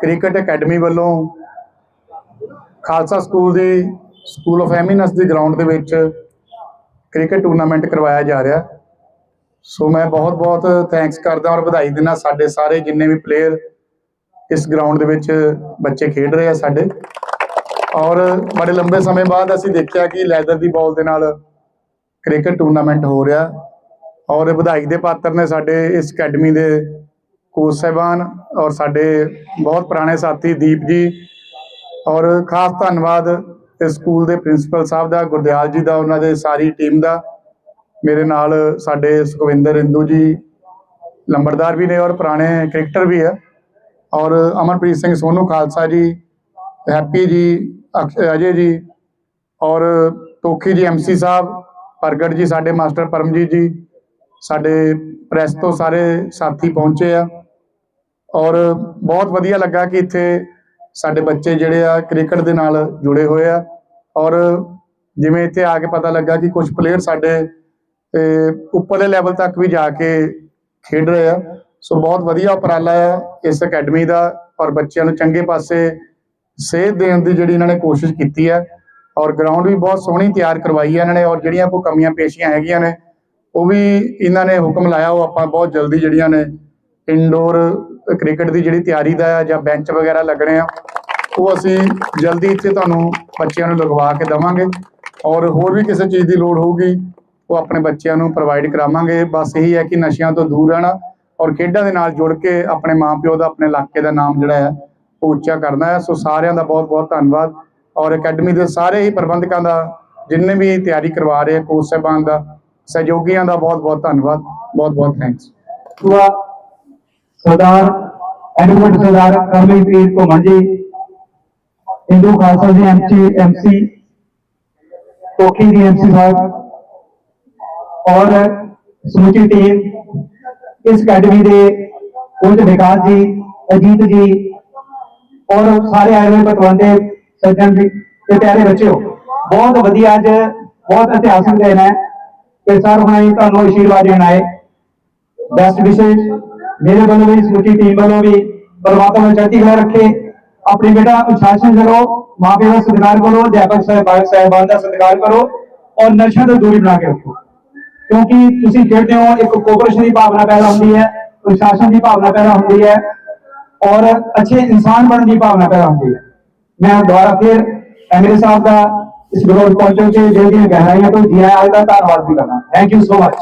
Cricket academy ਵੱਲੋਂ Khalsa school ਦੇ school of eminence ਦੀ ਗਰਾਊਂਡ ਦੇ ਵਿੱਚ ਕ੍ਰਿਕਟ ਟੂਰਨਾਮੈਂਟ ਕਰਵਾਇਆ ਜਾ ਰਿਹਾ। ਸੋ ਮੈਂ ਬਹੁਤ ਬਹੁਤ ਥੈਂਕਸ ਕਰਦਾ ਔਰ ਵਧਾਈ ਦਿੰਦਾ ਸਾਡੇ ਸਾਰੇ ਜਿੰਨੇ ਵੀ ਪਲੇਅਰ ਇਸ ਗਰਾਊਂਡ ਦੇ ਵਿੱਚ ਬੱਚੇ ਖੇਡ ਰਹੇ ਆ ਸਾਡੇ। ਔਰ ਬੜੇ ਲੰਬੇ ਸਮੇਂ ਬਾਅਦ ਅਸੀਂ ਦੇਖਿਆ ਕਿ ਲੈਦਰ ਦੀ ਬਾਲ ਦੇ ਨਾਲ ਕ੍ਰਿਕਟ ਟੂਰਨਾਮੈਂਟ ਹੋ ਰਿਹਾ। ਔਰ ਵਧਾਈ ਦੇ ਪਾਤਰ ਨੇ ਸਾਡੇ ਇਸ ਅਕੈਡਮੀ ਦੇ ਕੋਚ ਸਾਹਿਬਾਨ ਔਰ ਸਾਡੇ ਬਹੁਤ ਪੁਰਾਣੇ ਸਾਥੀ ਦੀਪ ਜੀ ਔਰ ਖਾਸ ਧੰਨਵਾਦ ਇਸ ਸਕੂਲ ਦੇ ਪ੍ਰਿੰਸੀਪਲ ਸਾਹਿਬ ਦਾ, ਗੁਰਦਿਆਲ ਜੀ ਦਾ, ਉਹਨਾਂ ਦੇ ਸਾਰੀ ਟੀਮ ਦਾ। ਮੇਰੇ ਨਾਲ ਸਾਡੇ ਸੁਖਵਿੰਦਰ ਇੰਦੂ ਜੀ ਲੰਬੜਦਾਰ ਵੀ ਨੇ ਔਰ ਪੁਰਾਣੇ ਕ੍ਰਿਕਟਰ ਵੀ ਆ। ਔਰ ਅਮਰਪ੍ਰੀਤ ਸਿੰਘ ਸੋਨੂ ਖਾਲਸਾ ਜੀ, ਹੈਪੀ ਜੀ, ਅਕਸ਼- ਅਜੇ ਜੀ ਔਰ ਤੋਖੀ ਜੀ ਐਮਸੀ ਸਾਹਿਬ, ਪ੍ਰਗਟ ਜੀ, ਸਾਡੇ ਮਾਸਟਰ ਪਰਮਜੀਤ ਜੀ, ਸਾਡੇ ਪ੍ਰੈਸ ਤੋਂ ਸਾਰੇ ਸਾਥੀ ਪਹੁੰਚੇ ਆ। ਔਰ ਬਹੁਤ ਵਧੀਆ ਲੱਗਾ ਕਿ ਇੱਥੇ ਸਾਡੇ ਬੱਚੇ ਜਿਹੜੇ ਆ ਕ੍ਰਿਕਟ ਦੇ ਨਾਲ ਜੁੜੇ ਹੋਏ ਆ। ਔਰ ਜਿਵੇਂ ਇੱਥੇ ਆ ਕੇ ਪਤਾ ਲੱਗਾ ਕਿ ਕੁਝ ਪਲੇਅਰ ਸਾਡੇ ਉੱਪਰਲੇ ਲੈਵਲ ਤੱਕ ਵੀ ਜਾ ਕੇ ਖੇਡ ਰਹੇ ਆ। ਸੋ ਬਹੁਤ ਵਧੀਆ ਉਪਰਾਲਾ ਹੈ ਇਸ ਅਕੈਡਮੀ ਦਾ ਔਰ ਬੱਚਿਆਂ ਨੂੰ ਚੰਗੇ ਪਾਸੇ ਸੇਧ ਦੇਣ ਦੀ ਜਿਹੜੀ ਇਹਨਾਂ ਨੇ ਕੋਸ਼ਿਸ਼ ਕੀਤੀ ਹੈ ਔਰ ਗਰਾਊਂਡ ਵੀ ਬਹੁਤ ਸੋਹਣੀ ਤਿਆਰ ਕਰਵਾਈ ਹੈ ਇਹਨਾਂ ਨੇ ਔਰ ਜਿਹੜੀਆਂ ਕੋਈ ਕਮੀਆਂ ਪੇਸ਼ੀਆਂ ਹੈਗੀਆਂ ਨੇ, ਉਹ ਵੀ ਇਹਨਾਂ ਨੇ ਹੁਕਮ ਲਾਇਆ, ਉਹ ਆਪਾਂ ਬਹੁਤ ਜਲਦੀ ਜਿਹੜੀਆਂ ਨੇ ਇਨਡੋਰ ਕ੍ਰਿਕਟ ਦੀ ਜਿਹੜੀ ਤਿਆਰੀ ਦਾ ਜਾਂ ਬੈਂਚ ਵਗੈਰਾ ਲੱਗਣੇ ਆ, ਉਹ ਅਸੀਂ ਜਲਦੀ ਇੱਥੇ ਤੁਹਾਨੂੰ ਬੱਚਿਆਂ ਨੂੰ ਲਗਵਾ ਕੇ ਦੇਵਾਂਗੇ ਔਰ ਹੋਰ ਵੀ ਕਿਸੇ ਚੀਜ਼ ਦੀ ਲੋੜ ਹੋਊਗੀ, ਉਹ ਆਪਣੇ ਬੱਚਿਆਂ ਨੂੰ ਪ੍ਰੋਵਾਈਡ ਕਰਾਵਾਂਗੇ। ਬਸ ਇਹੀ ਹੈ ਕਿ ਨਸ਼ਿਆਂ ਤੋਂ ਦੂਰ ਰਹਿਣਾ ਔਰ ਖੇਡਾਂ ਦੇ ਨਾਲ ਜੁੜ ਕੇ ਆਪਣੇ ਮਾਪਿਓ ਦਾ, ਆਪਣੇ ਇਲਾਕੇ ਦਾ ਨਾਮ ਜਿਹੜਾ ਹੈ, ਉਹ ਉੱਚਾ ਕਰਨਾ ਹੈ। ਸੋ ਸਾਰਿਆਂ ਦਾ ਬਹੁਤ ਬਹੁਤ ਧੰਨਵਾਦ ਔਰ ਅਕੈਡਮੀ ਦੇ ਸਾਰੇ ਹੀ ਪ੍ਰਬੰਧਕਾਂ ਦਾ, ਜਿੰਨੇ ਵੀ ਤਿਆਰੀ ਕਰਵਾ ਰਹੇ ਆ ਕੋਚ ਸਾਹਿਬਾਨ ਦਾ, ਸਹਿਯੋਗੀਆਂ ਦਾ ਬਹੁਤ ਬਹੁਤ ਧੰਨਵਾਦ। ਬਹੁਤ ਬਹੁਤ thanks Sardar advocate Sardar Karamjit Ghuman ji Hindu Khalsa ji MC MC Kokhi ਦੀ ਐਮਸੀ ਸਾਹਿਬ ਔਰ ਸਮੁੱਚੀ ਟੀਮ ਇਸ ਅਕੈਡਮੀ ਦੇ ਕੁਝ ਵਿਕਾਸ ਜੀ, ਅਜੀਤ ਜੀ ਔਰ ਸਾਰੇ ਆਏ ਹੋਏ ਪਤਵੰਦੇ ਸੱਜਣ ਜੀ ਤੇ ਪਿਆਰੇ ਬੱਚਿਓ, ਬਹੁਤ ਵਧੀਆ ਅੱਜ, ਬਹੁਤ ਇਤਿਹਾਸਕ ਦਿਨ ਹੈ ਤੇ ਸਰ ਹੁਣੇ ਤੁਹਾਨੂੰ ਆਸ਼ੀਰਵਾਦ ਦੇਣਾ ਹੈ ਬੈਸਟ ਵਿਸ਼ੇਸ਼ ਮੇਰੇ ਵੱਲੋਂ ਵੀ ਸਮੁੱਚੀ ਟੀਮ ਵੱਲੋਂ ਵੀ ਪਰਮਾਤਮਾ ਨੂੰ ਚੜ੍ਹਦੀ ਕਲਾ ਰੱਖੇ ਆਪਣੀ ਬੇਟਾ ਅਨੁਸ਼ਾਸਨ ਕਰੋ ਮਾਪਿਆਂ ਦਾ ਸਤਿਕਾਰ ਕਰੋ ਅਧਿਆਪਕ ਸਾਹਿਬਾਨ ਸਾਹਿਬਾਨ ਦਾ ਸਤਿਕਾਰ ਕਰੋ ਔਰ ਨਸ਼ਿਆਂ ਤੋਂ ਦੂਰੀ ਬਣਾ ਕੇ ਰੱਖੋ ਕਿਉਂਕਿ ਤੁਸੀਂ ਖੇਡਦੇ ਹੋ ਇੱਕ ਕੋਆਪਰੇਸ਼ਨ ਦੀ ਭਾਵਨਾ ਪੈਦਾ ਹੁੰਦੀ ਹੈ ਅਨੁਸ਼ਾਸਨ ਦੀ ਭਾਵਨਾ ਪੈਦਾ ਹੁੰਦੀ ਹੈ ਔਰ ਅੱਛੇ ਇਨਸਾਨ ਬਣਨ ਦੀ ਭਾਵਨਾ ਪੈਦਾ ਹੁੰਦੀ ਹੈ ਮੈਂ ਦੁਬਾਰਾ ਫਿਰ ਐਮਐਲਏ ਸਾਹਿਬ ਦਾ ਇਸ ਗਰੋਹ ਪਹੁੰਚਣ ਕੇ ਦਿਲ ਦੀਆਂ ਗਹਿਰਾਈਆਂ ਤੋਂ ਜੀ ਆਇਆਂ ਦਾ ਧੰਨਵਾਦ ਵੀ ਕਰਦਾ ਥੈਂਕ ਯੂ ਸੋ ਮਚ